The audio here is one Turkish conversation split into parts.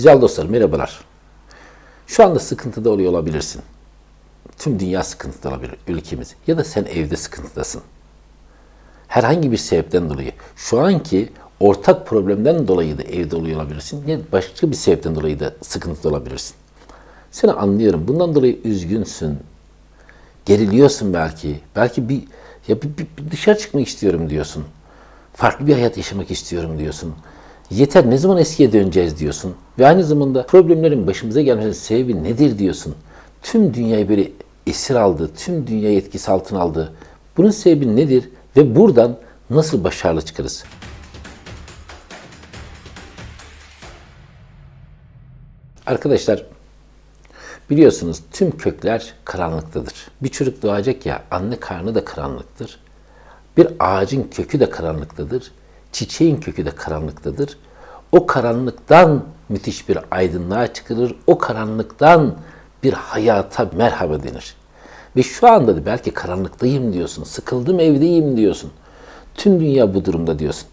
Güzel dostlar merhabalar. Şu anda sıkıntıda oluyor olabilirsin. Tüm dünya sıkıntıda olabilir, ülkemiz. Ya da sen evde sıkıntıdasın. Herhangi bir sebepten dolayı. Şu anki ortak problemden dolayı da evde oluyor olabilirsin. Ya başka bir sebepten dolayı da sıkıntıda olabilirsin. Seni anlıyorum. Bundan dolayı üzgünsün. Geriliyorsun belki. Belki bir ya bir, bir- bir dışarı çıkmak istiyorum diyorsun. Farklı bir hayat yaşamak istiyorum diyorsun. Yeter ne zaman eskiye döneceğiz diyorsun. Ve aynı zamanda problemlerin başımıza gelmesinin sebebi nedir diyorsun. Tüm dünyayı böyle esir aldı, tüm dünyayı etkisi altına aldı. Bunun sebebi nedir ve buradan nasıl başarılı çıkarız? Arkadaşlar Biliyorsunuz tüm kökler karanlıktadır. Bir çocuk doğacak ya anne karnı da karanlıktır. Bir ağacın kökü de karanlıktadır. Çiçeğin kökü de karanlıktadır. O karanlıktan müthiş bir aydınlığa çıkarır. O karanlıktan bir hayata merhaba denir. Ve şu anda da belki karanlıktayım diyorsun. Sıkıldım evdeyim diyorsun. Tüm dünya bu durumda diyorsun.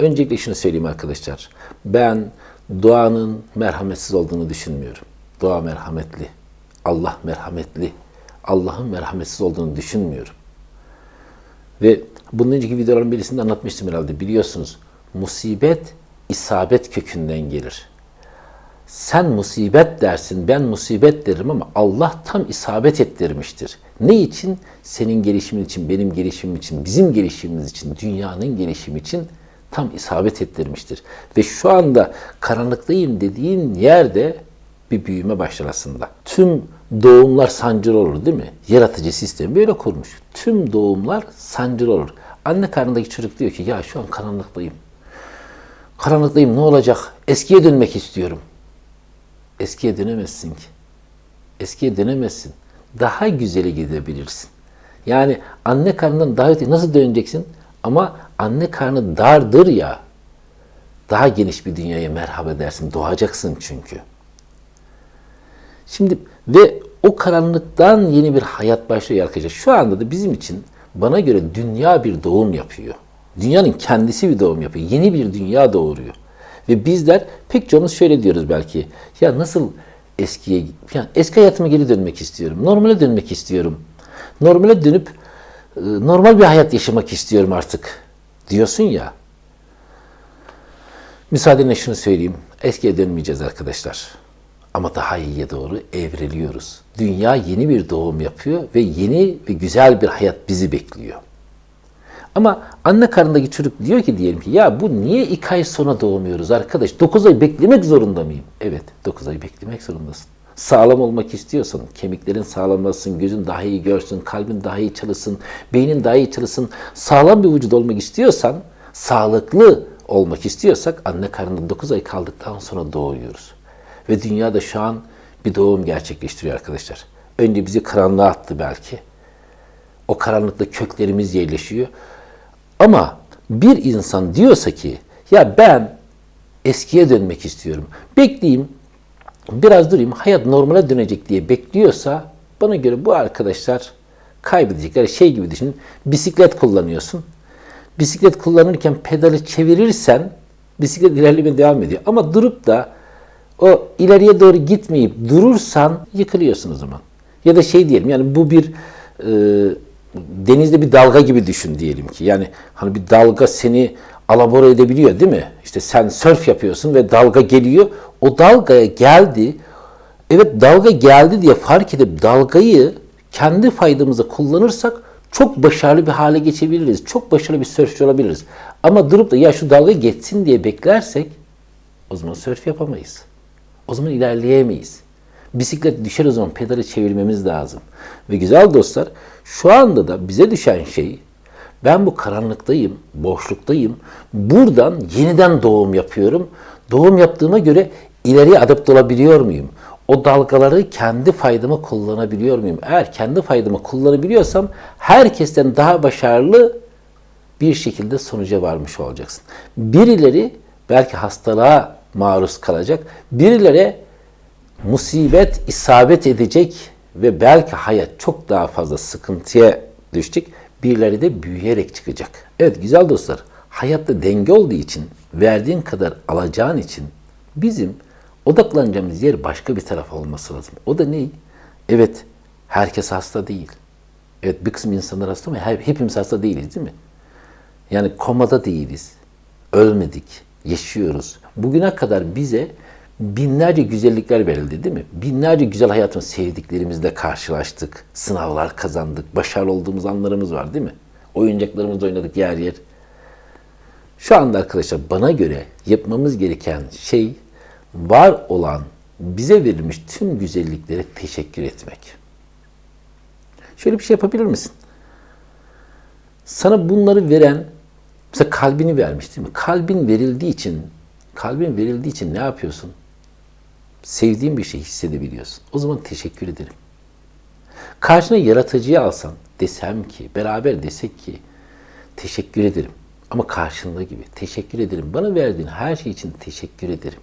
Öncelikle şunu söyleyeyim arkadaşlar. Ben doğanın merhametsiz olduğunu düşünmüyorum. Doğa merhametli. Allah merhametli. Allah'ın merhametsiz olduğunu düşünmüyorum. Ve bunun önceki videoların birisinde anlatmıştım herhalde biliyorsunuz. Musibet isabet kökünden gelir. Sen musibet dersin, ben musibet derim ama Allah tam isabet ettirmiştir. Ne için? Senin gelişimin için, benim gelişimim için, bizim gelişimimiz için, dünyanın gelişimi için tam isabet ettirmiştir. Ve şu anda karanlıktayım dediğin yerde bir büyüme başlar aslında. Tüm doğumlar sancılı olur değil mi? Yaratıcı sistemi böyle kurmuş. Tüm doğumlar sancılı olur. Anne karnındaki çocuk diyor ki ya şu an karanlıktayım. Karanlıktayım ne olacak? Eskiye dönmek istiyorum. Eskiye dönemezsin ki. Eskiye dönemezsin. Daha güzeli gidebilirsin. Yani anne karnından daha öte nasıl döneceksin? Ama anne karnı dardır ya. Daha geniş bir dünyaya merhaba dersin. Doğacaksın çünkü. Şimdi ve o karanlıktan yeni bir hayat başlıyor arkadaşlar. Şu anda da bizim için bana göre dünya bir doğum yapıyor. Dünyanın kendisi bir doğum yapıyor. Yeni bir dünya doğuruyor. Ve bizler pek çoğumuz şöyle diyoruz belki. Ya nasıl eskiye, yani eski hayatıma geri dönmek istiyorum. Normale dönmek istiyorum. Normale dönüp e, normal bir hayat yaşamak istiyorum artık diyorsun ya. Müsaadenle şunu söyleyeyim. Eskiye dönmeyeceğiz arkadaşlar. Ama daha iyiye doğru evriliyoruz. Dünya yeni bir doğum yapıyor ve yeni ve güzel bir hayat bizi bekliyor. Ama anne karnındaki çocuk diyor ki diyelim ki ya bu niye iki ay sonra doğmuyoruz arkadaş? 9 ay beklemek zorunda mıyım? Evet 9 ay beklemek zorundasın. Sağlam olmak istiyorsan, kemiklerin sağlamlasın, gözün daha iyi görsün, kalbin daha iyi çalışsın, beynin daha iyi çalışsın, sağlam bir vücut olmak istiyorsan, sağlıklı olmak istiyorsak anne karnında 9 ay kaldıktan sonra doğuyoruz. Ve dünyada şu an bir doğum gerçekleştiriyor arkadaşlar. Önce bizi karanlığa attı belki. O karanlıkta köklerimiz yerleşiyor. Ama bir insan diyorsa ki ya ben eskiye dönmek istiyorum. Bekleyeyim, biraz durayım, hayat normale dönecek diye bekliyorsa bana göre bu arkadaşlar kaybedecekler. Şey gibi düşünün, bisiklet kullanıyorsun. Bisiklet kullanırken pedalı çevirirsen bisiklet ilerlemeye devam ediyor. Ama durup da o ileriye doğru gitmeyip durursan yıkılıyorsun o zaman. Ya da şey diyelim yani bu bir e, denizde bir dalga gibi düşün diyelim ki. Yani hani bir dalga seni alabora edebiliyor değil mi? İşte sen surf yapıyorsun ve dalga geliyor. O dalgaya geldi. Evet dalga geldi diye fark edip dalgayı kendi faydamıza kullanırsak çok başarılı bir hale geçebiliriz. Çok başarılı bir sörfçü olabiliriz. Ama durup da ya şu dalga geçsin diye beklersek o zaman sörf yapamayız. O zaman ilerleyemeyiz. Bisiklet düşer o zaman pedalı çevirmemiz lazım. Ve güzel dostlar şu anda da bize düşen şey ben bu karanlıktayım, boşluktayım. Buradan yeniden doğum yapıyorum. Doğum yaptığıma göre ileriye adapte olabiliyor muyum? O dalgaları kendi faydıma kullanabiliyor muyum? Eğer kendi faydıma kullanabiliyorsam herkesten daha başarılı bir şekilde sonuca varmış olacaksın. Birileri belki hastalığa maruz kalacak. Birileri musibet isabet edecek ve belki hayat çok daha fazla sıkıntıya düşecek. Birileri de büyüyerek çıkacak. Evet güzel dostlar, hayatta denge olduğu için, verdiğin kadar alacağın için bizim Odaklanacağımız yer başka bir taraf olması lazım. O da ne? Evet, herkes hasta değil. Evet, bir kısım insanlar hasta ama hepimiz hasta değiliz değil mi? Yani komada değiliz. Ölmedik, yaşıyoruz. Bugüne kadar bize binlerce güzellikler verildi değil mi? Binlerce güzel hayatın sevdiklerimizle karşılaştık. Sınavlar kazandık. Başarılı olduğumuz anlarımız var değil mi? Oyuncaklarımızla oynadık yer yer. Şu anda arkadaşlar bana göre yapmamız gereken şey var olan bize verilmiş tüm güzelliklere teşekkür etmek. Şöyle bir şey yapabilir misin? Sana bunları veren, mesela kalbini vermiş değil mi? Kalbin verildiği için, kalbin verildiği için ne yapıyorsun? Sevdiğin bir şey hissedebiliyorsun. O zaman teşekkür ederim. Karşına yaratıcıyı alsan, desem ki, beraber desek ki, teşekkür ederim. Ama karşında gibi, teşekkür ederim. Bana verdiğin her şey için teşekkür ederim.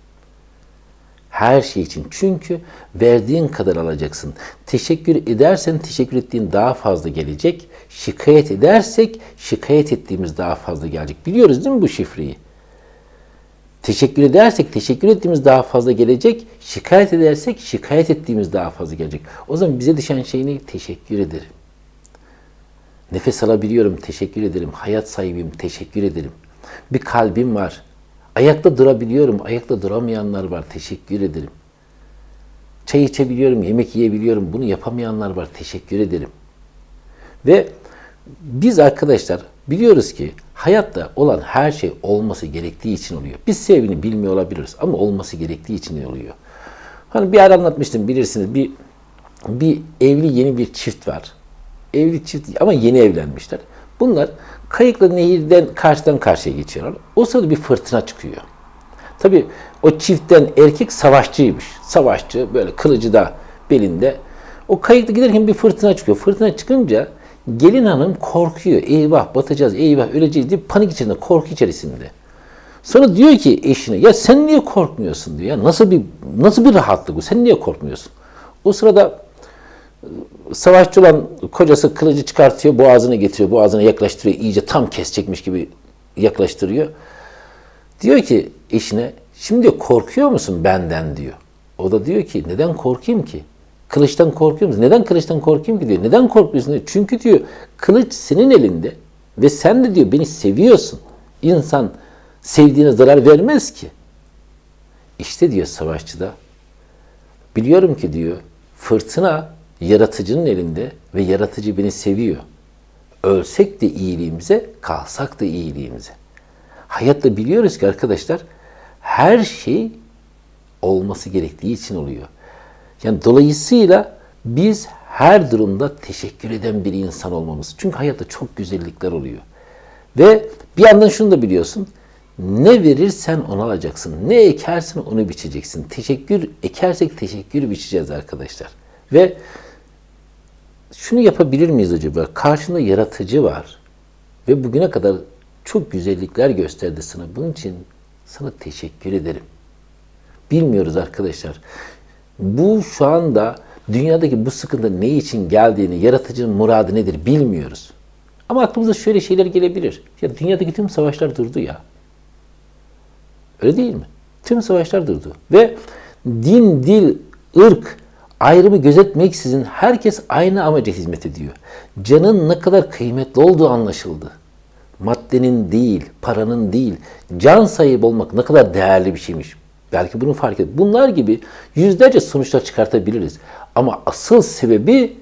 Her şey için. Çünkü verdiğin kadar alacaksın. Teşekkür edersen teşekkür ettiğin daha fazla gelecek. Şikayet edersek şikayet ettiğimiz daha fazla gelecek. Biliyoruz değil mi bu şifreyi? Teşekkür edersek teşekkür ettiğimiz daha fazla gelecek. Şikayet edersek şikayet ettiğimiz daha fazla gelecek. O zaman bize düşen şey ne? Teşekkür ederim. Nefes alabiliyorum, teşekkür ederim. Hayat sahibiyim, teşekkür ederim. Bir kalbim var. Ayakta durabiliyorum, ayakta duramayanlar var, teşekkür ederim. Çay içebiliyorum, yemek yiyebiliyorum. Bunu yapamayanlar var, teşekkür ederim. Ve biz arkadaşlar biliyoruz ki hayatta olan her şey olması gerektiği için oluyor. Biz sevgini bilmiyor olabiliriz ama olması gerektiği için oluyor. Hani bir ara anlatmıştım bilirsiniz bir bir evli yeni bir çift var. Evli çift ama yeni evlenmişler. Bunlar kayıkla nehirden karşıdan karşıya geçiyorlar. O sırada bir fırtına çıkıyor. Tabii o çiftten erkek savaşçıymış. Savaşçı böyle kılıcı da belinde. O kayıkta giderken bir fırtına çıkıyor. Fırtına çıkınca gelin hanım korkuyor. Eyvah batacağız, eyvah öleceğiz diye panik içinde, korku içerisinde. Sonra diyor ki eşine ya sen niye korkmuyorsun diyor. Ya nasıl bir nasıl bir rahatlık bu? Sen niye korkmuyorsun? O sırada savaşçı olan kocası kılıcı çıkartıyor, boğazına getiriyor, boğazına yaklaştırıyor, iyice tam kesecekmiş gibi yaklaştırıyor. Diyor ki eşine, şimdi korkuyor musun benden diyor. O da diyor ki neden korkayım ki? Kılıçtan korkuyor musun? Neden kılıçtan korkayım ki diyor. Neden korkmuyorsun diyor. Çünkü diyor kılıç senin elinde ve sen de diyor beni seviyorsun. İnsan sevdiğine zarar vermez ki. İşte diyor savaşçıda biliyorum ki diyor fırtına yaratıcının elinde ve yaratıcı beni seviyor. Ölsek de iyiliğimize, kalsak da iyiliğimize. Hayatta biliyoruz ki arkadaşlar her şey olması gerektiği için oluyor. Yani dolayısıyla biz her durumda teşekkür eden bir insan olmamız. Çünkü hayatta çok güzellikler oluyor. Ve bir yandan şunu da biliyorsun. Ne verirsen onu alacaksın. Ne ekersen onu biçeceksin. Teşekkür ekersek teşekkür biçeceğiz arkadaşlar. Ve şunu yapabilir miyiz acaba? Karşında yaratıcı var. Ve bugüne kadar çok güzellikler gösterdi sana. Bunun için sana teşekkür ederim. Bilmiyoruz arkadaşlar. Bu şu anda dünyadaki bu sıkıntı ne için geldiğini, yaratıcının muradı nedir bilmiyoruz. Ama aklımıza şöyle şeyler gelebilir. Ya dünyadaki tüm savaşlar durdu ya. Öyle değil mi? Tüm savaşlar durdu. Ve din, dil, ırk ayrımı gözetmeksizin herkes aynı amaca hizmet ediyor. Canın ne kadar kıymetli olduğu anlaşıldı. Maddenin değil, paranın değil, can sahibi olmak ne kadar değerli bir şeymiş. Belki bunu fark et. Bunlar gibi yüzlerce sonuçlar çıkartabiliriz. Ama asıl sebebi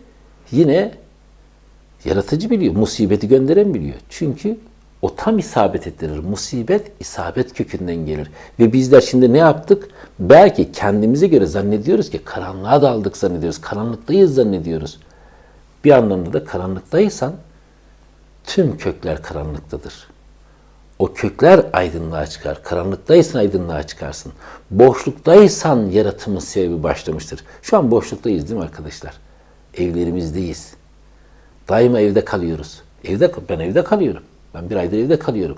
yine yaratıcı biliyor. Musibeti gönderen biliyor. Çünkü o tam isabet ettirir. Musibet isabet kökünden gelir. Ve bizler şimdi ne yaptık? Belki kendimize göre zannediyoruz ki karanlığa daldık zannediyoruz. Karanlıktayız zannediyoruz. Bir anlamda da karanlıktaysan tüm kökler karanlıktadır. O kökler aydınlığa çıkar. Karanlıktaysan aydınlığa çıkarsın. Boşluktaysan yaratımın sebebi başlamıştır. Şu an boşluktayız değil mi arkadaşlar? Evlerimizdeyiz. Daima evde kalıyoruz. Evde ben evde kalıyorum. Ben bir aydır evde kalıyorum.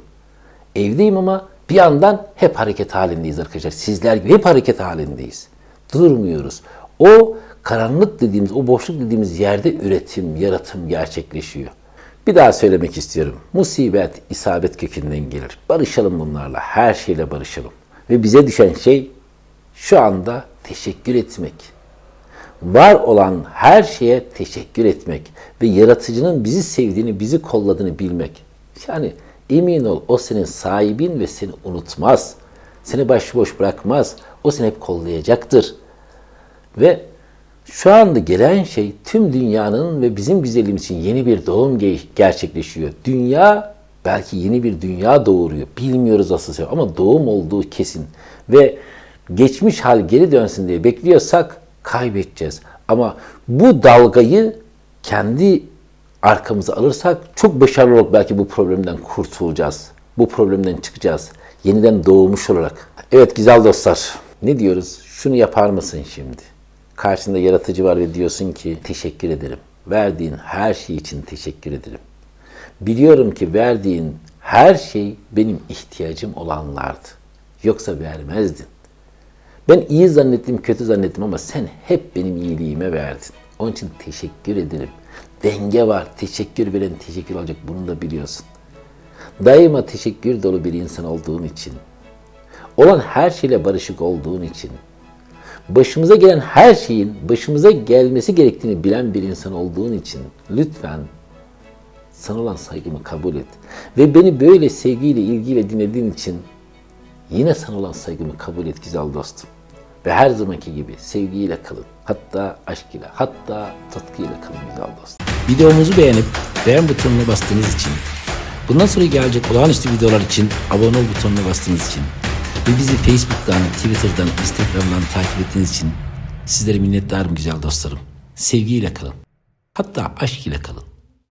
Evdeyim ama bir yandan hep hareket halindeyiz arkadaşlar. Sizler gibi hep hareket halindeyiz. Durmuyoruz. O karanlık dediğimiz, o boşluk dediğimiz yerde üretim, yaratım gerçekleşiyor. Bir daha söylemek istiyorum. Musibet, isabet kökünden gelir. Barışalım bunlarla. Her şeyle barışalım. Ve bize düşen şey şu anda teşekkür etmek. Var olan her şeye teşekkür etmek ve yaratıcının bizi sevdiğini, bizi kolladığını bilmek. Yani emin ol o senin sahibin ve seni unutmaz. Seni başıboş bırakmaz. O seni hep kollayacaktır. Ve şu anda gelen şey tüm dünyanın ve bizim güzelliğimiz için yeni bir doğum ge- gerçekleşiyor. Dünya belki yeni bir dünya doğuruyor. Bilmiyoruz asıl sebep ama doğum olduğu kesin. Ve geçmiş hal geri dönsün diye bekliyorsak kaybedeceğiz. Ama bu dalgayı kendi arkamıza alırsak çok başarılı olarak belki bu problemden kurtulacağız. Bu problemden çıkacağız. Yeniden doğmuş olarak. Evet güzel dostlar. Ne diyoruz? Şunu yapar mısın şimdi? Karşında yaratıcı var ve diyorsun ki teşekkür ederim. Verdiğin her şey için teşekkür ederim. Biliyorum ki verdiğin her şey benim ihtiyacım olanlardı. Yoksa vermezdin. Ben iyi zannettim, kötü zannettim ama sen hep benim iyiliğime verdin. Onun için teşekkür ederim. Denge var. Teşekkür veren teşekkür alacak. Bunu da biliyorsun. Daima teşekkür dolu bir insan olduğun için, olan her şeyle barışık olduğun için, başımıza gelen her şeyin başımıza gelmesi gerektiğini bilen bir insan olduğun için lütfen sana olan saygımı kabul et. Ve beni böyle sevgiyle, ilgiyle dinlediğin için yine sana olan saygımı kabul et güzel dostum. Ve her zamanki gibi sevgiyle kalın. Hatta aşk ile, hatta tutkuyla kalın güzel dostum. Videomuzu beğenip beğen butonuna bastığınız için, bundan sonra gelecek olağanüstü videolar için abone ol butonuna bastığınız için ve bizi Facebook'tan, Twitter'dan, Instagram'dan takip ettiğiniz için sizlere minnettarım güzel dostlarım. Sevgiyle kalın. Hatta aşk ile kalın.